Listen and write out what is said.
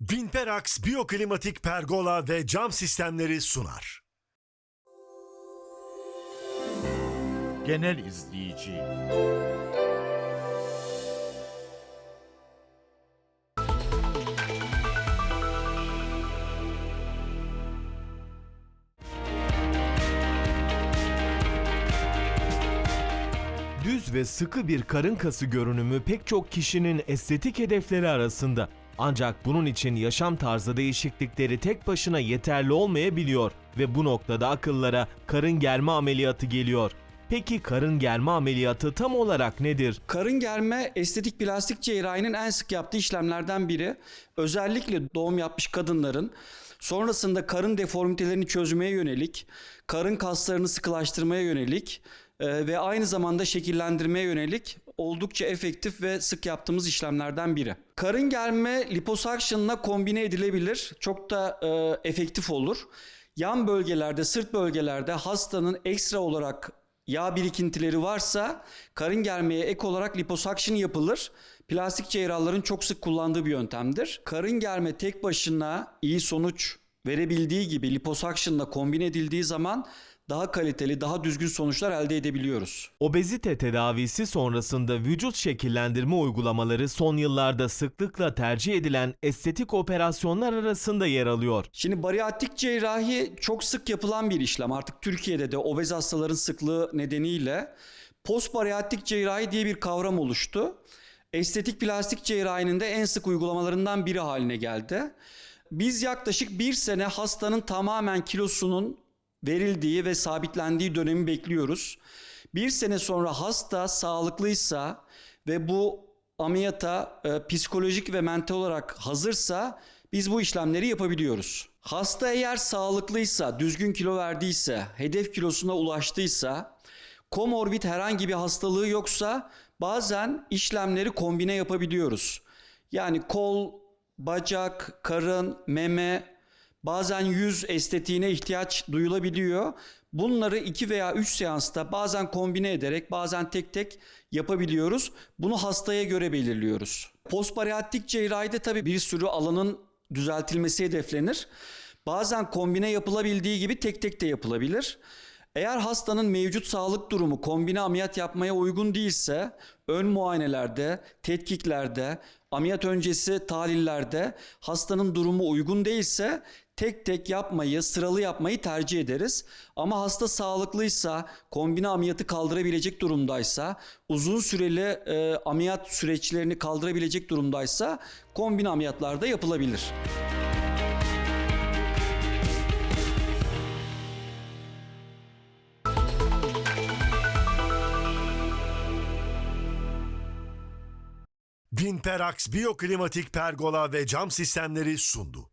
Vinperax Biyoklimatik Pergola ve Cam Sistemleri sunar. Genel izleyici. Düz ve sıkı bir karın kası görünümü pek çok kişinin estetik hedefleri arasında. Ancak bunun için yaşam tarzı değişiklikleri tek başına yeterli olmayabiliyor ve bu noktada akıllara karın germe ameliyatı geliyor. Peki karın germe ameliyatı tam olarak nedir? Karın germe estetik plastik cerrahinin en sık yaptığı işlemlerden biri. Özellikle doğum yapmış kadınların sonrasında karın deformitelerini çözmeye yönelik, karın kaslarını sıkılaştırmaya yönelik e, ve aynı zamanda şekillendirmeye yönelik oldukça efektif ve sık yaptığımız işlemlerden biri. Karın germe liposuction'la kombine edilebilir. Çok da e, efektif olur. Yan bölgelerde, sırt bölgelerde hastanın ekstra olarak yağ birikintileri varsa karın germeye ek olarak liposuction yapılır. Plastik cerrahların çok sık kullandığı bir yöntemdir. Karın germe tek başına iyi sonuç verebildiği gibi liposuction'la kombine edildiği zaman daha kaliteli, daha düzgün sonuçlar elde edebiliyoruz. Obezite tedavisi sonrasında vücut şekillendirme uygulamaları son yıllarda sıklıkla tercih edilen estetik operasyonlar arasında yer alıyor. Şimdi bariatrik cerrahi çok sık yapılan bir işlem. Artık Türkiye'de de obez hastaların sıklığı nedeniyle post bariatrik cerrahi diye bir kavram oluştu. Estetik plastik cerrahinin de en sık uygulamalarından biri haline geldi. Biz yaklaşık bir sene hastanın tamamen kilosunun verildiği ve sabitlendiği dönemi bekliyoruz. Bir sene sonra hasta sağlıklıysa ve bu ameliyata e, psikolojik ve mental olarak hazırsa biz bu işlemleri yapabiliyoruz. Hasta eğer sağlıklıysa, düzgün kilo verdiyse, hedef kilosuna ulaştıysa, komorbid herhangi bir hastalığı yoksa bazen işlemleri kombine yapabiliyoruz. Yani kol, bacak, karın, meme, bazen yüz estetiğine ihtiyaç duyulabiliyor. Bunları iki veya üç seansta bazen kombine ederek bazen tek tek yapabiliyoruz. Bunu hastaya göre belirliyoruz. Postbariatrik cerrahide tabii bir sürü alanın düzeltilmesi hedeflenir. Bazen kombine yapılabildiği gibi tek tek de yapılabilir. Eğer hastanın mevcut sağlık durumu kombine ameliyat yapmaya uygun değilse ön muayenelerde, tetkiklerde, ameliyat öncesi tahlillerde hastanın durumu uygun değilse tek tek yapmayı, sıralı yapmayı tercih ederiz. Ama hasta sağlıklıysa, kombine ameliyatı kaldırabilecek durumdaysa, uzun süreli e, ameliyat süreçlerini kaldırabilecek durumdaysa kombine ameliyatlar da yapılabilir. Vinperax Biyoklimatik Pergola ve Cam Sistemleri sundu.